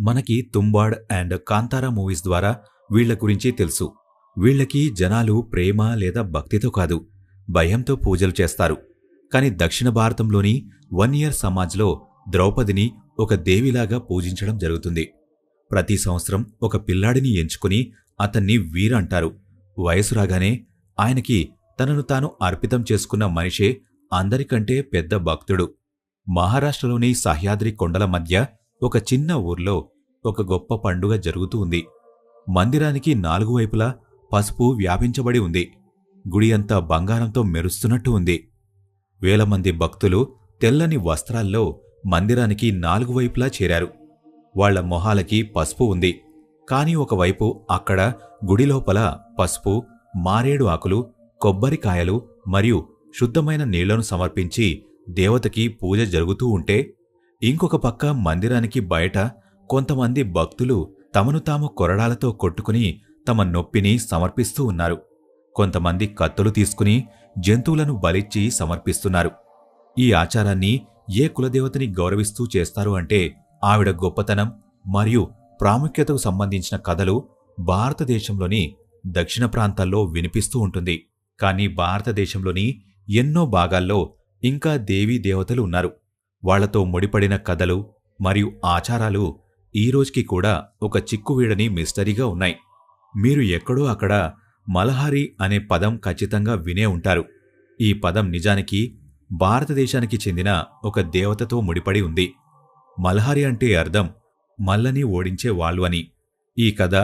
మనకి Tumbbad and Kantara movies ద్వారా వీళ్ళ గురించి తెలుసు. వీళ్ళకి జనాలు ప్రేమ లేదా భక్తితో కాదు భయంతో పూజలు చేస్తారు. కాని దక్షిణ భారతంలోని వన్ ఇయర్ సమాజ్లో ద్రౌపదిని ఒక దేవిలాగా పూజించడం జరుగుతుంది. ప్రతి సంవత్సరం ఒక పిల్లాడిని ఎంచుకుని అతన్ని వీర్ అంటారు. వయసు రాగానే ఆయనకి తనను తాను అర్పితం చేసుకున్న మనిషే అందరికంటే పెద్ద భక్తుడు. మహారాష్ట్రలోని సహ్యాద్రి కొండల మధ్య ఒక చిన్న ఊర్లో ఒక గొప్ప పండుగ జరుగుతూ ఉంది. మందిరానికి నాలుగు వైపులా పసుపు వ్యాపించబడి ఉంది. గుడి అంతా బంగారంతో మెరుస్తున్నట్టు ఉంది. వేల మంది భక్తులు తెల్లని వస్త్రాల్లో మందిరానికి నాలుగు వైపులా చేరారు. వాళ్ళ మొహాలకి పసుపు ఉంది. కాని ఒకవైపు అక్కడ గుడిలోపల పసుపు మారేడు ఆకులు కొబ్బరికాయలు మరియు శుద్ధమైన నీళ్ళను సమర్పించి దేవతకి పూజ జరుగుతూ ఉంటే ఇంకొక పక్క మందిరానికి బయట కొంతమంది భక్తులు తమను తాము కొరడాలతో కొట్టుకుని తమ నొప్పిని సమర్పిస్తూ ఉన్నారు. కొంతమంది కత్తులు తీసుకుని జంతువులను బలిచ్చి సమర్పిస్తున్నారు. ఈ ఆచారాన్ని ఏ కులదేవతని గౌరవిస్తూ చేస్తారు అంటే ఆవిడ గొప్పతనం మరియు ప్రాముఖ్యతకు సంబంధించిన కథలు భారతదేశంలోని దక్షిణ ప్రాంతాల్లో వినిపిస్తూ ఉంటుంది. కానీ భారతదేశంలోని ఎన్నో భాగాల్లో ఇంకా దేవీ దేవతలు ఉన్నారు. వాళ్ళతో ముడిపడిన కథలు మరియు ఆచారాలు ఈ రోజుకి కూడా ఒక చిక్కువీడని మిస్టరీగా ఉన్నాయి. మీరు ఎక్కడో అక్కడ మలహారి అనే పదం ఖచ్చితంగా వినే ఉంటారు. ఈ పదం నిజానికి భారతదేశానికి చెందిన ఒక దేవతతో ముడిపడి ఉంది. మల్హారి అంటే అర్థం మల్లని ఓడించే వాళ్ళు అని. ఈ కథ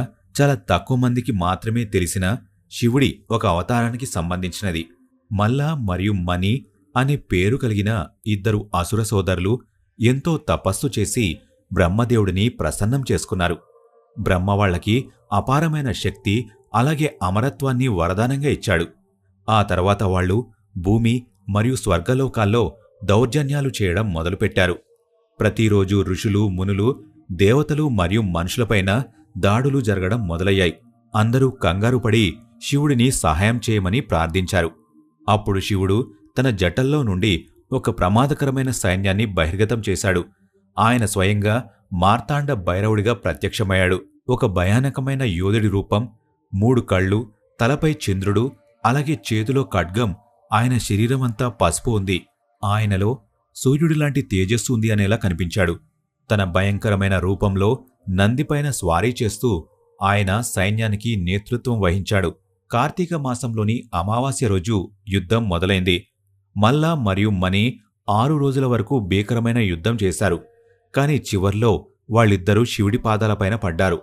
చాలా తక్కువ మందికి మాత్రమే తెలిసిన శివుడి ఒక అవతారానికి సంబంధించినది. మల్ల మరియు మణి అనే పేరు కలిగిన ఇద్దరు అసుర సోదరులు ఎంతో తపస్సు చేసి బ్రహ్మదేవుడిని ప్రసన్నం చేసుకున్నారు. బ్రహ్మవాళ్ళకి అపారమైన శక్తి అలాగే అమరత్వాన్ని వరదానంగా ఇచ్చాడు. ఆ తర్వాత వాళ్ళు భూమి మరియు స్వర్గలోకాల్లో దౌర్జన్యాలు చేయడం మొదలుపెట్టారు. ప్రతిరోజు ఋషులు మునులు దేవతలు మరియు మనుషులపైన దాడులు జరగడం మొదలయ్యాయి. అందరూ కంగారుపడి శివుడిని సహాయం చేయమని ప్రార్థించారు. అప్పుడు శివుడు తన జటల్లో నుండి ఒక ప్రమాదకరమైన సైన్యాన్ని బహిర్గతం చేశాడు. ఆయన స్వయంగా మార్తాండ భైరవుడిగా ప్రత్యక్షమయ్యాడు. ఒక భయానకమైన యోధుడి రూపం మూడు కళ్ళు తలపై చంద్రుడు అలాగే చేతిలో ఖడ్గం ఆయన శరీరమంతా పసుపు ఉంది. ఆయనలో సూర్యుడిలాంటి తేజస్సు ఉంది అనేలా కనిపించాడు. తన భయంకరమైన రూపంలో నందిపైన స్వారీ చేస్తూ ఆయన సైన్యానికి నేతృత్వం వహించాడు. కార్తీక మాసంలోని అమావాస్య రోజు యుద్ధం మొదలైంది. మల్లా మరియు మణి ఆరు రోజుల వరకు భీకరమైన యుద్ధం చేశారు. కాని చివర్లో వాళ్ళిద్దరూ శివుడి పాదాలపైన పడ్డారు.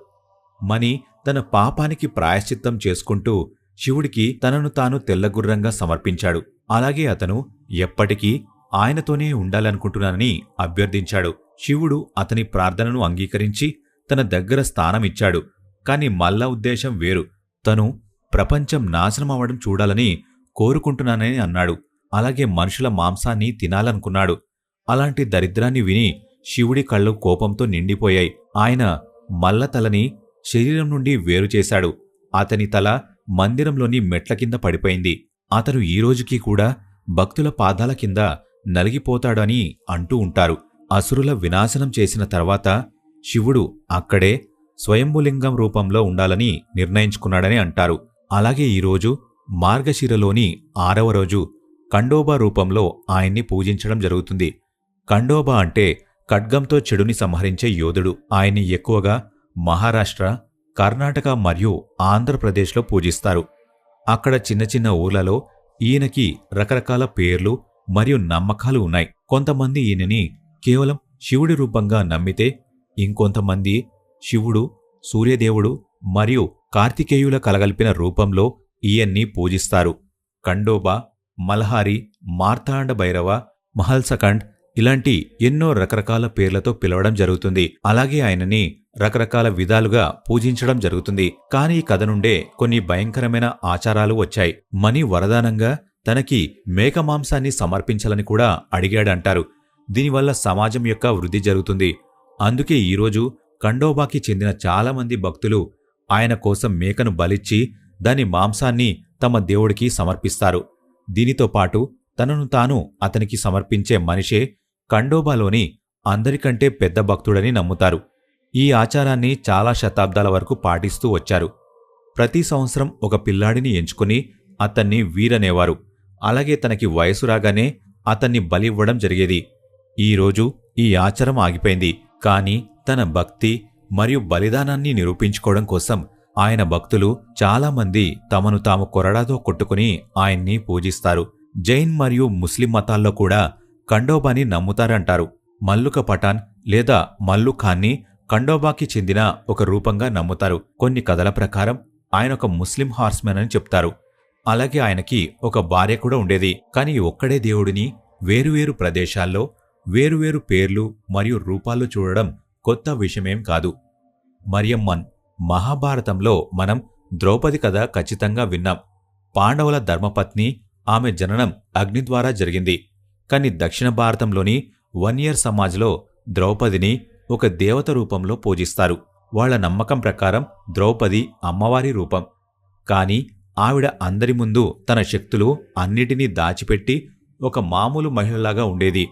మణి తన పాపానికి ప్రాయశ్చిత్తం చేసుకుంటూ శివుడికి తనను తాను తెల్లగుర్రంగా సమర్పించాడు. అలాగే అతను ఎప్పటికీ ఆయనతోనే ఉండాలనుకుంటున్నానని అభ్యర్థించాడు. శివుడు అతని ప్రార్థనను అంగీకరించి తన దగ్గర స్థానమిచ్చాడు కాని మల్ల ఉద్దేశం వేరు. తను ప్రపంచం నాశనమవడం చూడాలని కోరుకుంటున్నానని అన్నాడు. అలాగే మనుషుల మాంసాన్ని తినాలనుకున్నాడు. అలాంటి దరిద్రాన్ని విని శివుడి కళ్ళు కోపంతో నిండిపోయాయి. ఆయన మల్ల తలని శరీరం నుండి వేరు చేశాడు. అతని తల మందిరంలోని మెట్ల కింద పడిపోయింది. అతను ఈ రోజుకి కూడా భక్తుల పాదాల కింద నలిగిపోతాడని అంటూ ఉంటారు. అసురుల వినాశనం చేసిన తర్వాత శివుడు అక్కడే స్వయంభులింగం రూపంలో ఉండాలని నిర్ణయించుకున్నాడని అంటారు. అలాగే ఈరోజు మార్గశిరలోని ఆరవ రోజు ఖండోబా రూపంలో ఆయన్ని పూజించడం జరుగుతుంది. ఖండోబా అంటే ఖడ్గంతో చెడుని సంహరించే యోధుడు. ఆయన్ని ఎక్కువగా మహారాష్ట్ర కర్ణాటక మరియు ఆంధ్రప్రదేశ్లో పూజిస్తారు. అక్కడ చిన్న చిన్న ఊర్లలో ఈయనకి రకరకాల పేర్లు మరియు నమ్మకాలు ఉన్నాయి. కొంతమంది ఈయనని కేవలం శివుడి రూపంగా నమ్మితే ఇంకొంతమంది శివుడు సూర్యదేవుడు మరియు కార్తికేయుల కలగలిపిన రూపంలో ఈయన్ని పూజిస్తారు. ఖండోబా మల్హారి మార్తాండ భైరవ మహల్సఖండ్ ఇలాంటి ఎన్నో రకరకాల పేర్లతో పిలవడం జరుగుతుంది. అలాగే ఆయనని రకరకాల విధాలుగా పూజించడం జరుగుతుంది. కానీ ఈ కథ నుండే కొన్ని భయంకరమైన ఆచారాలు వచ్చాయి. మణి వరదానంగా తనకి మేక మాంసాన్ని సమర్పించాలని కూడా అడిగాడంటారు. దీనివల్ల సమాజం యొక్క వృద్ధి జరుగుతుంది. అందుకే ఈరోజు కండోబాకి చెందిన చాలామంది భక్తులు ఆయన కోసం మేకను బలిచ్చి దాని మాంసాన్ని తమ దేవుడికి సమర్పిస్తారు. దీనితో పాటు తనను తాను అతనికి సమర్పించే మనిషే ఖండోబాలోని అందరికంటే పెద్ద భక్తుడని నమ్ముతారు. ఈ ఆచారాన్ని చాలా శతాబ్దాల వరకు పాటిస్తూ వచ్చారు. ప్రతి సంవత్సరం ఒక పిల్లాడిని ఎంచుకుని అతన్ని వీరనేవారు. అలాగే తనకి వయసు రాగానే అతన్ని బలి ఇవ్వడం జరిగేది ఈరోజు ఈ ఆచారం ఆగిపోయింది. కానీ తన భక్తి మరియు బలిదానాన్ని నిరూపించుకోవడం కోసం ఆయన భక్తులు చాలామంది తమను తాము కొరడాతో కొట్టుకుని ఆయన్ని పూజిస్తారు. జైన్ మరియు ముస్లిం మతాల్లో కూడా ఖండోబాని నమ్ముతారంటారు. మల్లుక పఠాన్ లేదా మల్లు ఖాన్ని ఖండోబాకి చెందిన ఒక రూపంగా నమ్ముతారు. కొన్ని కథల ప్రకారం ఆయన ఒక ముస్లిం హార్స్మెన్ అని చెప్తారు. అలాగే ఆయనకి ఒక భార్య కూడా ఉండేది. కానీ ఒక్కడే దేవుడిని వేరువేరు ప్రదేశాల్లో వేరువేరు పేర్లు మరియు రూపాల్లో చూడడం కొత్త విషయమేం కాదు. మరియమ్మన్ మహాభారతంలో మనం ద్రౌపది కథ ఖచ్చితంగా విన్నాం. పాండవుల ధర్మపత్ని ఆమె జననం అగ్ని ద్వారా జరిగింది. కానీ దక్షిణ భారతంలోని వన్ ఇయర్ సమాజ్లో ద్రౌపదిని ఒక దేవత రూపంలో పూజిస్తారు. వాళ్ళ నమ్మకం ప్రకారం ద్రౌపది అమ్మవారి రూపం. కాని ఆవిడ అందరి ముందు తన శక్తులు అన్నిటినీ దాచిపెట్టి ఒక మామూలు మహిళలాగా ఉండేది.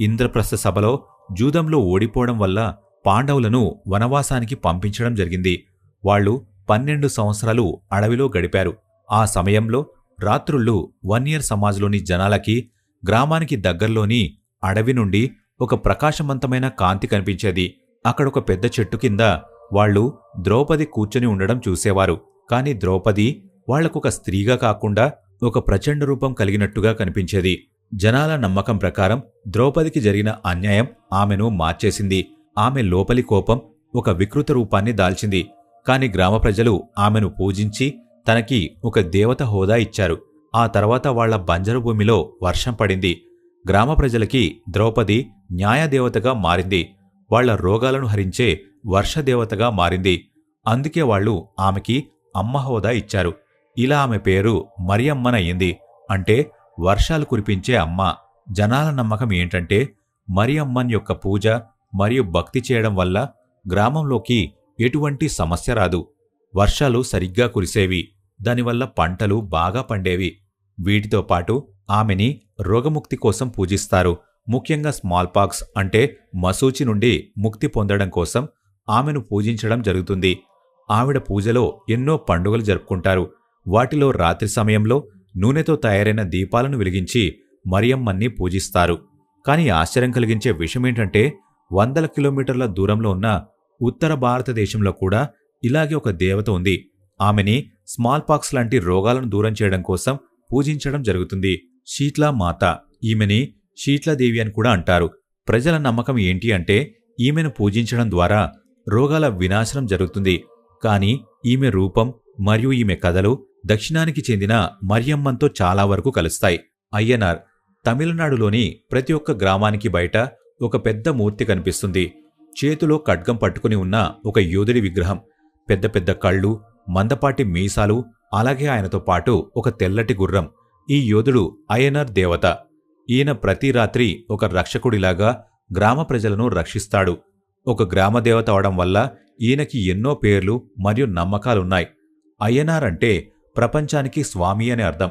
ఇంద్రప్రస్థ సభలో జూదంలో ఓడిపోవడం వల్ల పాండవులను వనవాసానికి పంపించడం జరిగింది. వాళ్ళు పన్నెండు సంవత్సరాలు అడవిలో గడిపారు. ఆ సమయంలో రాత్రుళ్ళు వన్ ఇయర్ సమాజ్లోని జనాలకి గ్రామానికి దగ్గర్లోని అడవి నుండి ఒక ప్రకాశవంతమైన కాంతి కనిపించేది. అక్కడొక పెద్ద చెట్టు కింద వాళ్ళు ద్రౌపది కూర్చొని ఉండడం చూసేవారు. కాని ద్రౌపది వాళ్ళకొక స్త్రీగా కాకుండా ఒక ప్రచండ రూపం కలిగినట్టుగా కనిపించేది. జనాల నమ్మకం ప్రకారం ద్రౌపదికి జరిగిన అన్యాయం ఆమెను మార్చేసింది. ఆమె లోపలి కోపం ఒక వికృత రూపాన్ని దాల్చింది. కాని గ్రామ ప్రజలు ఆమెను పూజించి తనకి ఒక దేవత హోదా ఇచ్చారు. ఆ తర్వాత వాళ్ళ బంజరు భూమిలో వర్షం పడింది. గ్రామ ప్రజలకి ద్రౌపది న్యాయదేవతగా మారింది. వాళ్ళ రోగాలను హరించే వర్షదేవతగా మారింది. అందుకే వాళ్ళు ఆమెకి అమ్మ హోదా ఇచ్చారు. ఇలా ఆమె పేరు మరియమ్మనయ్యింది. అంటే వర్షాలు కురిపించే అమ్మ. జనాల నమ్మకం ఏంటంటే మరియమ్మన్ యొక్క పూజ మరియు భక్తి చేయడం వల్ల గ్రామంలోకి ఎటువంటి సమస్య రాదు. వర్షాలు సరిగ్గా కురిసేవి దానివల్ల పంటలు బాగా పండేవి. వీటితో పాటు ఆమెని రోగముక్తి కోసం పూజిస్తారు. ముఖ్యంగా స్మాల్ పాక్స్ అంటే మసూచి నుండి ముక్తి పొందడం కోసం ఆమెను పూజించడం జరుగుతుంది. ఆవిడ పూజలో ఎన్నో పండుగలు జరుపుకుంటారు. వాటిలో రాత్రి సమయంలో నూనెతో తయారైన దీపాలను వెలిగించి మరియమ్మన్ని పూజిస్తారు. కానీ ఆశ్చర్యం కలిగించే విషయమేంటంటే వందల కిలోమీటర్ల దూరంలో ఉన్న ఉత్తర భారతదేశంలో కూడా ఇలాగే ఒక దేవత ఉంది. ఆమెని స్మాల్ పాక్స్ లాంటి రోగాలను దూరం చేయడం కోసం పూజించడం జరుగుతుంది. షీట్లా మాత. ఈమెని షీట్లాదేవి అని కూడా అంటారు. ప్రజల నమ్మకం ఏంటి అంటే ఈమెను పూజించడం ద్వారా రోగాల వినాశనం జరుగుతుంది. కానీ ఈమె రూపం మరియు ఈమె కథలు దక్షిణానికి చెందిన మరియమ్మంతో చాలా వరకు కలుస్తాయి. అయ్యనార్. తమిళనాడులోని ప్రతి ఒక్క గ్రామానికి బయట ఒక పెద్ద మూర్తి కనిపిస్తుంది. చేతిలో ఖడ్గం పట్టుకుని ఉన్న ఒక యోధుడి విగ్రహం. పెద్ద పెద్ద కళ్ళు మందపాటి మీసాలు అలాగే ఆయనతో పాటు ఒక తెల్లటి గుర్రం. ఈ యోధుడు అయ్యనార్ దేవత. ఈయన ప్రతి రాత్రి ఒక రక్షకుడిలాగా గ్రామ ప్రజలను రక్షిస్తాడు. ఒక గ్రామదేవత అవడం వల్ల ఈయనకి ఎన్నో పేర్లు మరియు నమ్మకాలున్నాయి. అయ్యనార్ అంటే ప్రపంచానికి స్వామి అని అర్థం.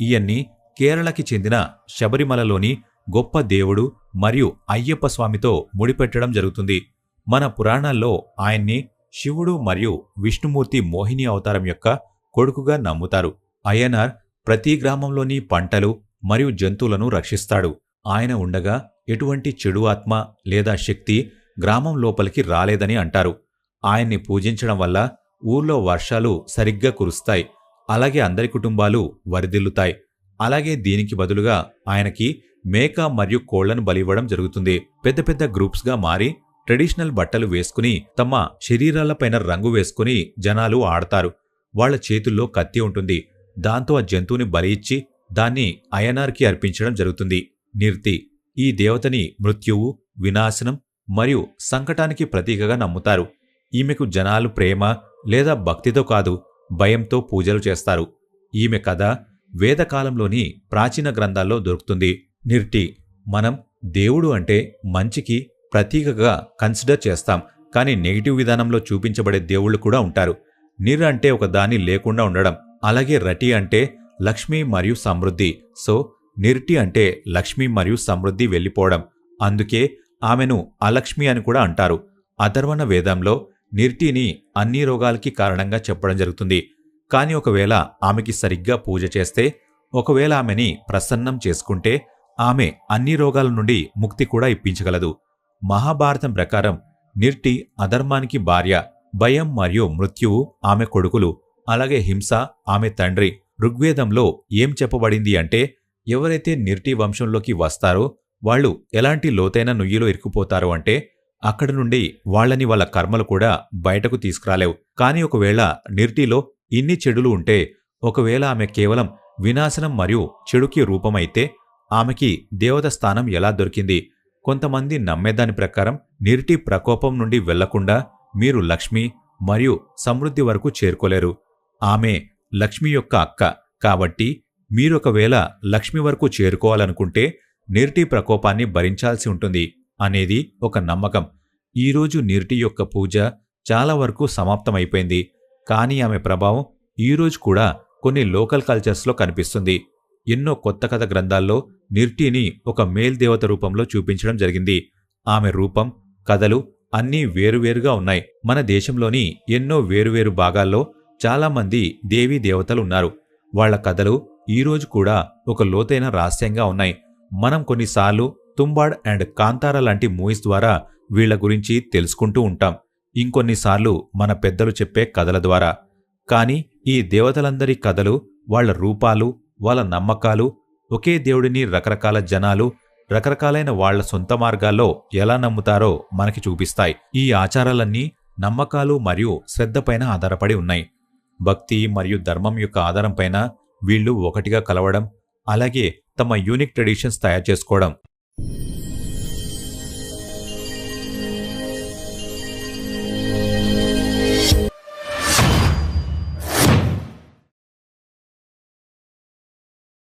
ఈయన్ని కేరళకి చెందిన శబరిమలలోని గొప్ప దేవుడు మరియు అయ్యప్ప స్వామితో ముడిపెట్టడం జరుగుతుంది. మన పురాణాల్లో ఆయన్ని శివుడు మరియు విష్ణుమూర్తి మోహిని అవతారం యొక్క కొడుకుగా నమ్ముతారు. అయ్యనార్ ప్రతి గ్రామంలోని పంటలు మరియు జంతువులను రక్షిస్తాడు. ఆయన ఉండగా ఎటువంటి చెడు ఆత్మ లేదా శక్తి గ్రామం లోపలికి రాలేదని అంటారు. ఆయన్ని పూజించడం వల్ల ఊర్లో వర్షాలు సరిగ్గా కురుస్తాయి. అలాగే అందరి కుటుంబాలు వరిదిల్లుతాయి. అలాగే దీనికి బదులుగా ఆయనకి మేక మరియు కోళ్ళను బలివ్వడం జరుగుతుంది. పెద్ద పెద్ద గ్రూప్స్గా మారి ట్రెడిషనల్ బట్టలు వేసుకుని తమ శరీరాలపైన రంగు వేసుకుని జనాలు ఆడతారు. వాళ్ళ చేతుల్లో కత్తి ఉంటుంది. దాంతో ఆ జంతువుని బలి ఇచ్చి దాన్ని అయనార్కి అర్పించడం జరుగుతుంది. నిర్తి ఈ దేవతని మృత్యువు వినాశనం మరియు సంకటానికి ప్రతీకగా నమ్ముతారు. ఈమెకు జనాలు ప్రేమ లేదా భక్తితో కాదు భయంతో పూజలు చేస్తారు. ఈమె కథ వేదకాలంలోని ప్రాచీన గ్రంథాల్లో దొరుకుతుంది. నిర్టి. మనం దేవుడు అంటే మంచికి ప్రతీకగా కన్సిడర్ చేస్తాం. కానీ నెగిటివ్ విధానంలో చూపించబడే దేవుళ్ళు కూడా ఉంటారు. నిర్ అంటే ఒక దాని లేకుండా ఉండడం. అలాగే రటి అంటే లక్ష్మి మరియు సమృద్ధి. సో నిర్టి అంటే లక్ష్మి మరియు సమృద్ధి వెళ్ళిపోవడం. అందుకే ఆమెను అలక్ష్మి అని కూడా అంటారు. అధర్వణ వేదంలో నిర్టిని అన్ని రోగాలకి కారణంగా చెప్పడం జరుగుతుంది. కానీ ఒకవేళ ఆమెకి సరిగ్గా పూజ చేస్తే ఒకవేళ ఆమెని ప్రసన్నం చేసుకుంటే ఆమె అన్ని రోగాల నుండి ముక్తి కూడా ఇప్పించగలదు. మహాభారతం ప్రకారం నిర్టి అధర్మానికి భార్య భయం మరియు మృత్యువు ఆమె కొడుకులు అలాగే హింస ఆమె తండ్రి. ఋగ్వేదంలో ఏం చెప్పబడింది అంటే ఎవరైతే నిర్టి వంశంలోకి వస్తారో వాళ్ళు ఎలాంటి లోతైన నుయ్యిలో ఇరుక్కుపోతారు అంటే అక్కడి నుండి వాళ్ళని వాళ్ళ కర్మలు కూడా బయటకు తీసుకురాలేవు. కానీ ఒకవేళ నిర్టిలో ఇన్ని చెడులు ఉంటే ఒకవేళ ఆమె కేవలం వినాశనం మరియు చెడుకి రూపమైతే ఆమెకి దేవత స్థానం ఎలా దొరికింది? కొంతమంది నమ్మేదాని ప్రకారం నిరిటి ప్రకోపం నుండి వెళ్ళకుండా మీరు లక్ష్మి మరియు సమృద్ధి వరకు చేరుకోలేరు. ఆమె లక్ష్మి యొక్క అక్క కాబట్టి మీరొకవేళ లక్ష్మి వరకు చేరుకోవాలనుకుంటే నిరిటి ప్రకోపాన్ని భరించాల్సి ఉంటుంది అనేది ఒక నమ్మకం. ఈరోజు నిరిటి యొక్క పూజ చాలా వరకు సమాప్తమైపోయింది. కానీ ఆమె ప్రభావం ఈరోజు కూడా కొన్ని లోకల్ కల్చర్స్లో కనిపిస్తుంది. ఎన్నో కొత్త కథ గ్రంథాల్లో నిర్టీని ఒక మేల్దేవత రూపంలో చూపించడం జరిగింది. ఆమె రూపం కథలు అన్నీ వేరువేరుగా ఉన్నాయి. మన దేశంలోని ఎన్నో వేరువేరు భాగాల్లో చాలామంది దేవీ దేవతలు ఉన్నారు. వాళ్ళ కథలు ఈరోజు కూడా ఒక లోతైన రహస్యంగా ఉన్నాయి. మనం కొన్నిసార్లు తుంబాడ్ అండ్ కాంతార లాంటి మూవీస్ ద్వారా వీళ్ళ గురించి తెలుసుకుంటూ ఉంటాం. ఇంకొన్నిసార్లు మన పెద్దలు చెప్పే కథల ద్వారా. కానీ ఈ దేవతలందరి కథలు వాళ్ళ రూపాలు వాళ్ళ నమ్మకాలు ఒకే దేవుడిని రకరకాల జనాలు రకరకాలైన వాళ్ళ సొంత మార్గాల్లో ఎలా నమ్ముతారో మనకి చూపిస్తాయి. ఈ ఆచారాలన్నీ నమ్మకాలు మరియు శ్రద్ధపైన ఆధారపడి ఉన్నాయి. భక్తి మరియు ధర్మం యొక్క ఆధారంపైన వీళ్ళు ఒకటిగా కలవడం అలాగే తమ యూనిక్ ట్రెడిషన్స్ తయారు చేసుకోవడం.